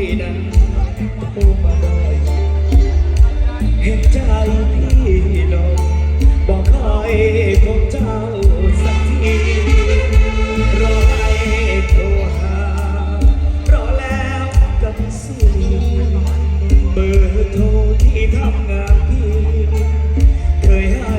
ี่นั้นพูดมาหน่ยเห็นใจพี่หน่อยบอกคอยพบเจ้าสักทีรอให้โทรหารอแล้วกับสียงเบอร์โทรที่ทำงานพี่เคยให้